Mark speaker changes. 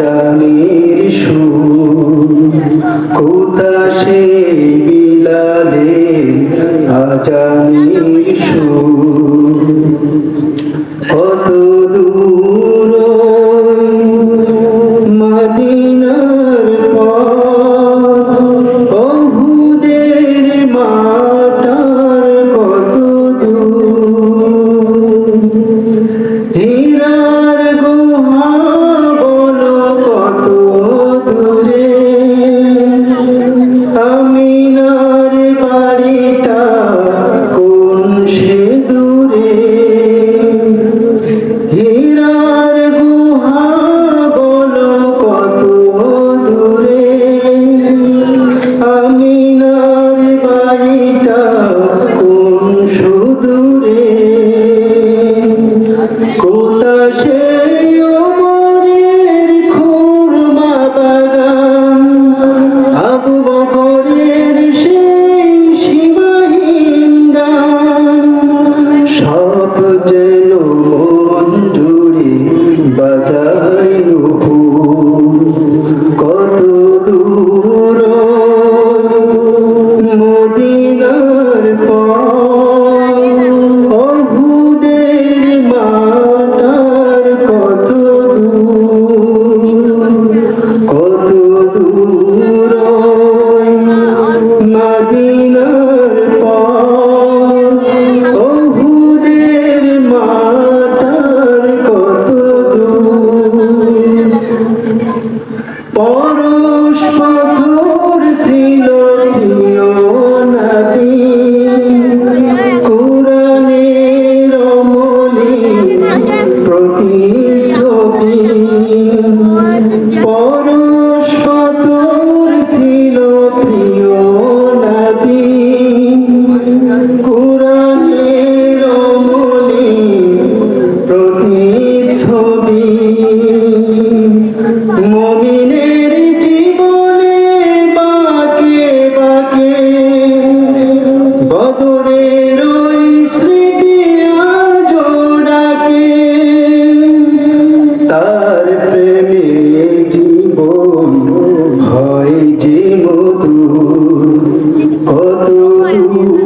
Speaker 1: চামের সুর। কোথা সে বিলালে আজানির প্রভু যার প্রেমে জীবন হয় যে মধু কত দূর